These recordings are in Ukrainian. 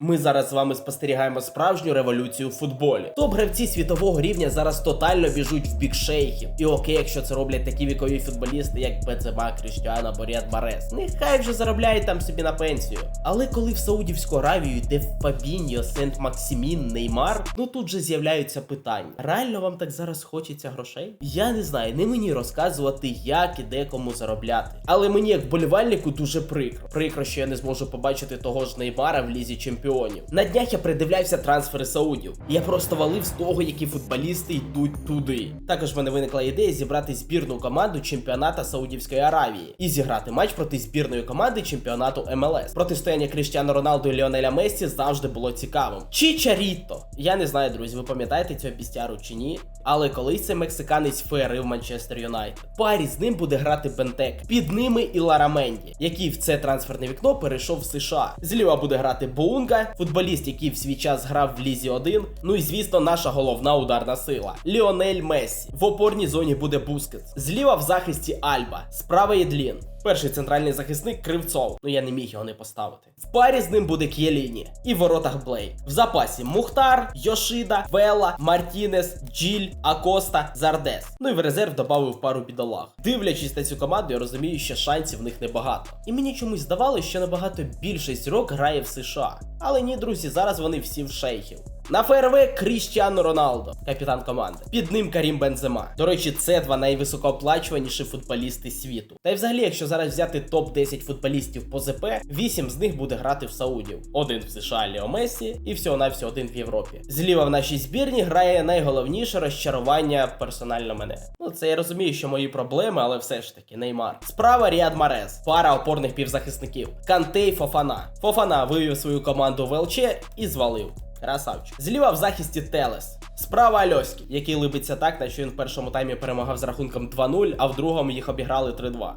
Ми зараз з вами спостерігаємо справжню революцію в футболі. Топ гравці світового рівня зараз тотально біжуть в бік шейхів. І окей, якщо це роблять такі вікові футболісти, як Бензема, Кріштіана, Борят Марес. Нехай вже заробляють там собі на пенсію. Але коли в Саудівську Аравію йде Фабіньо, Сент Максимін, Неймар, ну тут же з'являються питання. Реально вам так зараз хочеться грошей? Я не знаю, не мені розказувати, як і де кому заробляти. Але мені, як вболівальнику, дуже прикро. Прикро, що я не зможу побачити того ж Неймара в лізі чемпіонів. На днях я придивлявся трансфери Саудів. Я просто валив з того, які футболісти йдуть туди. Також в мене виникла ідея зібрати збірну команду чемпіоната Саудівської Аравії і зіграти матч проти збірної команди чемпіонату МЛС. Протистояння Кріштіану Роналду і Ліонеля Мессі завжди було цікавим. Чичаріто. Я не знаю, друзі, ви пам'ятаєте цього бістяру чи ні? Але колись цей мексиканець феерив Манчестер Юнайтед. Парі з ним буде грати Бентек. Під ними і Лараменді, який в це трансферне вікно перейшов в США. Зліва буде грати Боунга, футболіст, який в свій час грав в Лізі 1. Ну і звісно, наша головна ударна сила. Ліонель Мессі. В опорній зоні буде Бускетс. Зліва в захисті Альба, справа Єдлін. Перший центральний захисник Кривцов. Ну я не міг його не поставити. В парі з ним буде К'єліні. І в воротах Блей. В запасі Мухтар, Йошида, Вела, Мартінес, Джиль, Акоста, Зардес. Ну і в резерв додав пару бідолаг. Дивлячись на цю команду, я розумію, що шансів в них небагато. І мені чомусь здавалося, що набагато більше зірок грає в США. Але ні, друзі, зараз вони всі в шейхів. На ФРВ Кріштіану Роналдо, капітан команди. Під ним Карім Бензема. До речі, це два найвисокооплачуваніші футболісти світу. Та й взагалі, якщо зараз взяти топ-10 футболістів по ЗП, 8 з них буде грати в Саудів. Один в США Ліо Мессі і всього на всього один в Європі. Зліва в нашій збірні грає найголовніше розчарування персонально мене. Ну це я розумію, що мої проблеми, але все ж таки Неймар. Справа Ріад Марес, пара опорних півзахисників. Кантей Фофана. Фофана вивів свою команду в ЛЧ і звалив. Красавчик. Зліва в захисті Телес. Справа Альоський, який либиться так, наче він в першому таймі перемагав з рахунком 2-0, а в другому їх обіграли 3-2.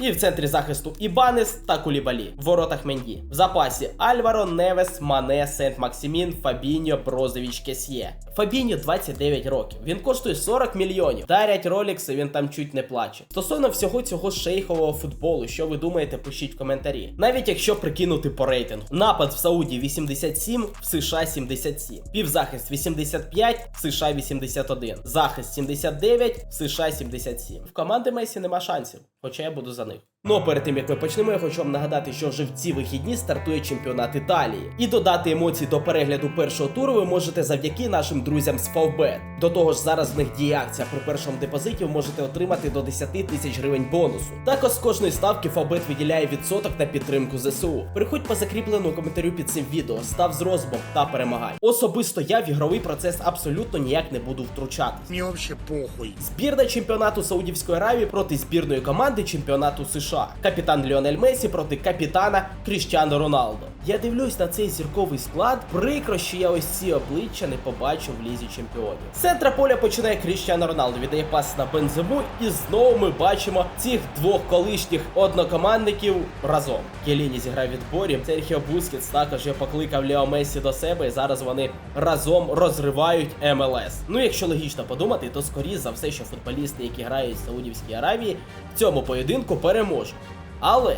І в центрі захисту Ібанес та Кулібалі. В воротах Менді. В запасі Альваро, Невес, Мане, Сент Максимін, Фабіньо, Брозович, Кесьє. Фабіньо 29 років. Він коштує 40 мільйонів. Дарять ролікси, він там чуть не плаче. Стосовно всього цього шейхового футболу, що ви думаєте, пишіть в коментарі. Навіть якщо прикинути по рейтингу. Напад в Сауді 87, в США 77. Півзахист 85, в США 81. Захист 79, в США 77. В команди Месі нема шансів, хоча я буду за них. Ну а перед тим як ми почнемо, я хочу вам нагадати, що вже в ці вихідні стартує чемпіонат Італії. І додати емоцій до перегляду першого туру ви можете завдяки нашим друзям з Favbet. До того ж, зараз в них діє акція при першому депозиті ви можете отримати до 10 тисяч гривень бонусу. Також з кожної ставки Favbet виділяє відсоток на підтримку ЗСУ. Переходь по закріпленому коментарю під цим відео, став з розбом та перемагай. Особисто я в ігровий процес абсолютно ніяк не буду втручатись. Мне вообще похуй. Збірна чемпіонату Саудівської Аравії проти збірної команди чемпіонату США. Капітан Ліонель Месі проти капітана Кріштіану Роналдо. Я дивлюсь на цей зірковий склад. Прикро, що я ось ці обличчя не побачив в лізі чемпіонів. З центра поля починає Кріштіану Роналдо, віддає пас на Бензему, і знову ми бачимо цих двох колишніх однокомандників разом. Келіні зіграв відборі. Серхіо Бускетс також я покликав Лео Месі до себе, і зараз вони разом розривають МЛС. Ну, якщо логічно подумати, то скоріше за все, що футболісти, які грають в Саудівській Аравії, в цьому поєдинку переможуть. Але.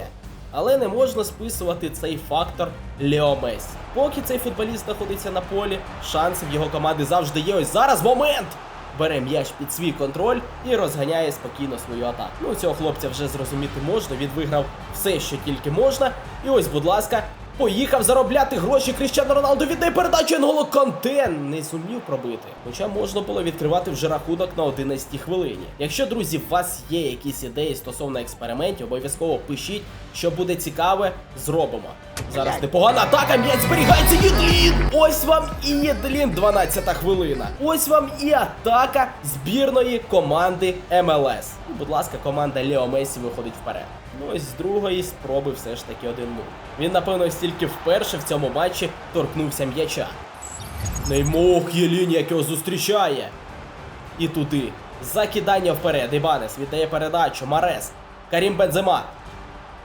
Але не можна списувати цей фактор Лео Месі. Поки цей футболіст знаходиться на полі, шанси в його команди завжди є. Ось зараз момент! Бере м'яч під свій контроль і розганяє спокійно свою атаку. Ну, цього хлопця вже зрозуміти можна. Він виграв все, що тільки можна. І ось, будь ласка, поїхав заробляти гроші Кріщану Роналду. Віддай передачу N'Golo Канте не зумів пробити. Хоча можна було відкривати вже рахунок на 11 хвилині. Якщо, друзі, у вас є якісь ідеї стосовно експериментів, обов'язково пишіть, що буде цікаве, зробимо. Зараз непогана атака, м'яч зберігається Єдлін! Ось вам і Єдлін, 12 хвилина. Ось вам і атака збірної команди МЛС. Будь ласка, команда Лео Месі виходить вперед. Ну ось з другої спроби все ж таки 1-0. Він, напевно, стільки вперше в цьому матчі торкнувся м'яча. Неймох Єлінь, як його зустрічає. І туди. Закидання вперед. Ібанес віддає передачу. Марес. Карім Бензема.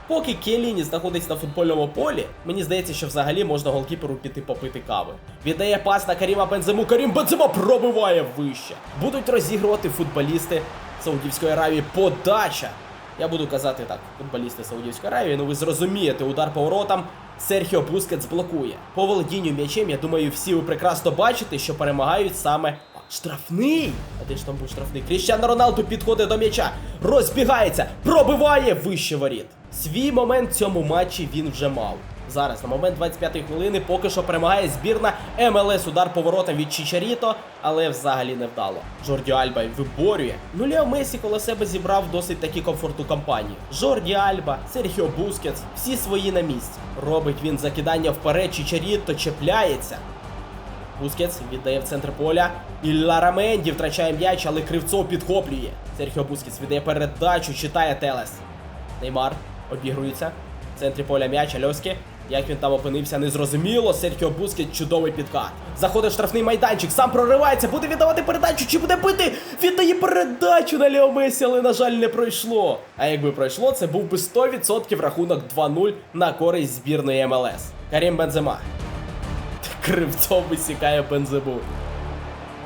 Поки Келіні знаходиться на футбольному полі, мені здається, що взагалі можна голкіперу піти попити кави. Віддає пас на Каріма Бензему. Карім Бензема пробиває вище. Будуть розігрувати футболісти Саудівської Аравії. Подача. Я буду казати так, футболісти Саудівської Аравії, ну ви зрозумієте, удар поворотом. Серхіо Бускетс блокує. По володінню м'ячем, я думаю, всі ви прекрасно бачите, що перемагають саме штрафний. А де ж там був штрафний? Кріщано Роналду підходить до м'яча, розбігається, пробиває вище воріт. Свій момент в цьому матчі він вже мав. Зараз на момент 25-ї хвилини поки що перемагає збірна МЛС удар поворотом від Чичаріто, але взагалі не вдало. Жорді Альба виборює. Ну Лео Месі коло себе зібрав досить таки комфортну компанію. Жорді Альба, Серхіо Бускетс, всі свої на місці. Робить він закидання вперед, Чичаріто чіпляється. Бускетс віддає в центр поля. Ілля Раменді втрачає м'яч, але Кривцов підхоплює. Серхіо Бускетс віддає передачу, читає Телес. Неймар обігрується. В центрі поля м'яч, Альоськи. Як він там опинився, незрозуміло. Серхіо Бускет чудовий підкат. Заходить штрафний майданчик, сам проривається, буде віддавати передачу, чи буде бити? Віддає передачу на Лео Месі, але, на жаль, не пройшло. А якби пройшло, це був би 100% рахунок 2-0 на користь збірної МЛС. Карім Бензема. Кривцов висікає бензебу.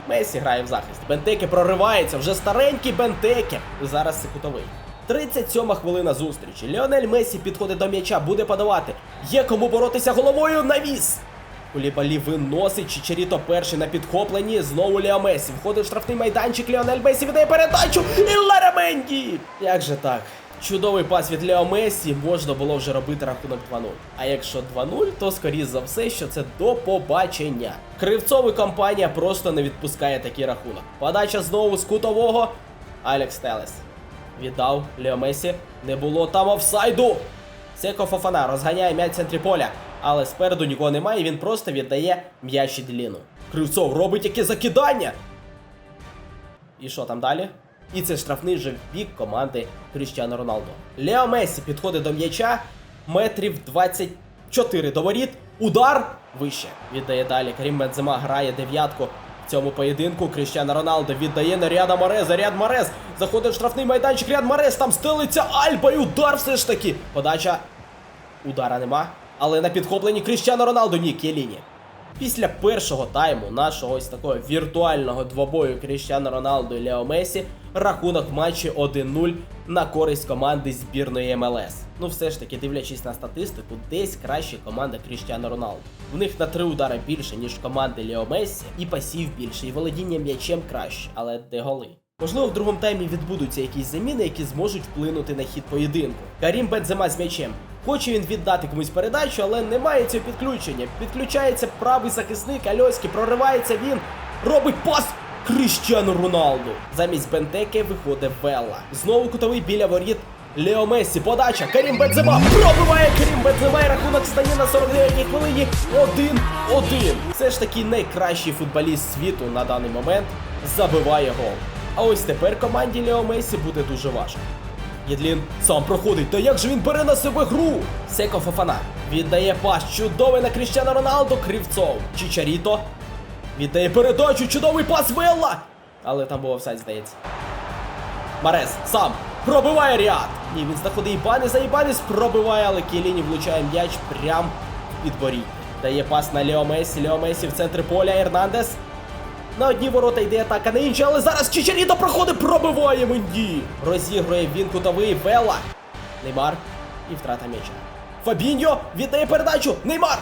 Месі грає в захист. Бентеке проривається, вже старенький Бентеке. Зараз це кутовий. 37 хвилина зустрічі. Ліонель Месі підходить до м'яча, буде подавати. Є кому боротися головою навіс. Кулібалі виносить Чичаріто перший на підхопленні. Знову Лео Месі. Входить в штрафний майданчик. Ліонель Месі віддає передачу. І Лараменді! Як же так? Чудовий пас від Лео Месі можна було вже робити рахунок 2-0. А якщо 2-0, то скоріш за все, що це до побачення. Кривцов компанія просто не відпускає такий рахунок. Подача знову з кутового. Алекс Телес. Віддав Лео Месі. Не було там офсайду. Секо Фофана розганяє м'яч в центрі поля, але спереду нікого немає, він просто віддає м'яч Ідліну. Кривцов робить яке закидання. І що там далі? І це штрафний вже бік команди Кріштіану Роналдо. Лео Месі підходить до м'яча метрів 24 до воріт. Удар вище. Віддає далі. Карім Бензема грає дев'ятку цьому поєдинку. Кріштіану Роналдо віддає на Мореза. Ряд Морез заходить в штрафний майданчик. Ряд Морез там стелиться Альба і удар все ж таки. Подача. Удара нема. Але на підхопленні Кріштіану Роналдо ні, Кєліні. Після першого тайму нашого ось такого віртуального двобою Кріщано Роналду і Лео Месі рахунок матчі 1-0 на користь команди збірної МЛС. Ну все ж таки, дивлячись на статистику, десь краще команда Кріштіану Роналду. В них на три удари більше, ніж команди Лео Месі, і пасів більше, і володіння м'ячем краще, але де голи? Можливо, в другому таймі відбудуться якісь заміни, які зможуть вплинути на хід поєдинку. Карім Бензема з м'ячем. Хоче він віддати комусь передачу, але немає цього підключення. Підключається правий захисник Альоськи, проривається він, робить пас Кріщану Роналду. Замість Бентеке виходить Велла. Знову кутовий біля воріт. Лео Мессі, подача, Карім Бензема пробиває Карім Бензема і рахунок стає на 49-й хвилині 1-1. Все ж таки найкращий футболіст світу на даний момент забиває гол. А ось тепер команді Лео Месі буде дуже важко. Єдлін сам проходить, та як же він бере на себе гру? Секо Фофана віддає пас чудовий на Кріщана Роналду, Кривцов. Чичаріто віддає передачу, чудовий пас Велла! Але там був офсайд, здається. Марес сам пробиває ряд. Ні, він знаходить Ібанес, а Ібанес пробиває, але Кіліні влучає м'яч прям в підборі. Дає пас на Лео Месі, Лео Месі в центр поля, Ернандес. На одні ворота йде атака, на інші, але зараз Чичаріто проходить, пробиває Менді. Розігрує він кутовий Вела. Неймар і втрата м'яча. Фабіньо віддає передачу. Неймар.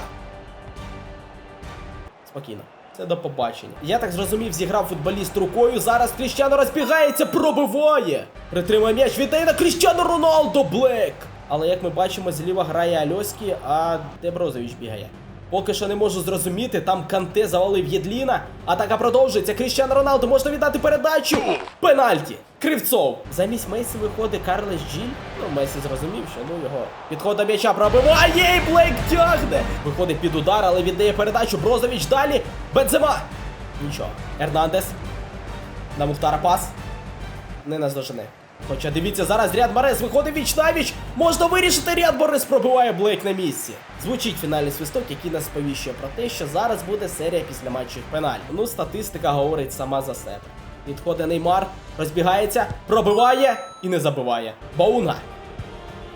Спокійно. Це до побачення. Я так зрозумів, зіграв футболіст рукою. Зараз Кріщано розбігається, пробиває. Притримує м'яч, віддає на Кріщано Роналдо Блек. Але як ми бачимо, зліва грає Альоський, а Деброзович бігає. Поки що не можу зрозуміти, там Канте завалив Єдліна. Атака продовжується. Кріщано Роналдо можна віддати передачу. Пенальті. Кривцов. Замість Месі виходить Карлес Джіль. Ну, Месі зрозумів, що ну його підход до м'яча пробиває. І Блейк тягне. Виходить під удар, але віддає передачу. Брозович далі. Бензема. Нічого. Ернандес. На Мухтара пас. Не наздожене. Хоча дивіться, зараз Ряд Морес виходить віч на віч. Можна вирішити Ряд Морес пробиває Блейк на місці. Звучить фінальний свисток, який нас сповіщує про те, що зараз буде серія після матчів пеналь. Ну, статистика говорить сама за себе. Відходить Неймар, розбігається, пробиває і не забиває. Баунга.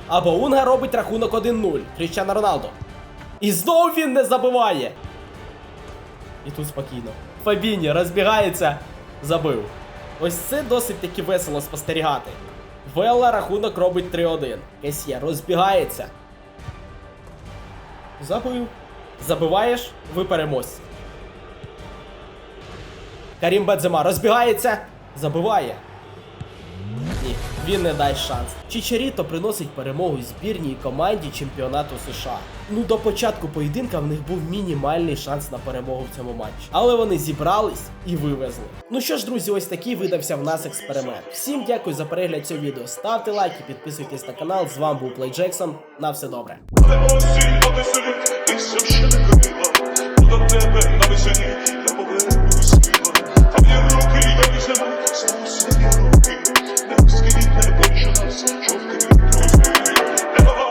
А Баунга робить рахунок 1-0. Кріщано Роналдо. І знову він не забиває. І тут спокійно. Фабіні розбігається, забив. Ось це досить таки весело спостерігати. Велла рахунок робить 3-1. Кесє розбігається. Забив. Забиваєш, ви переможці. Карім Бензема розбігається, Забиває. Ні, він не дасть шанс. Чичаріто приносить перемогу збірній команді чемпіонату США. Ну до початку поєдинка в них був мінімальний шанс на перемогу в цьому матчі. Але вони зібрались і вивезли. Ну що ж, друзі, ось такий видався в нас експеримент. Всім дякую за перегляд цього відео. Ставте лайки, підписуйтесь на канал. З вами був Плей Джексон. На все добре. Тебе на весені.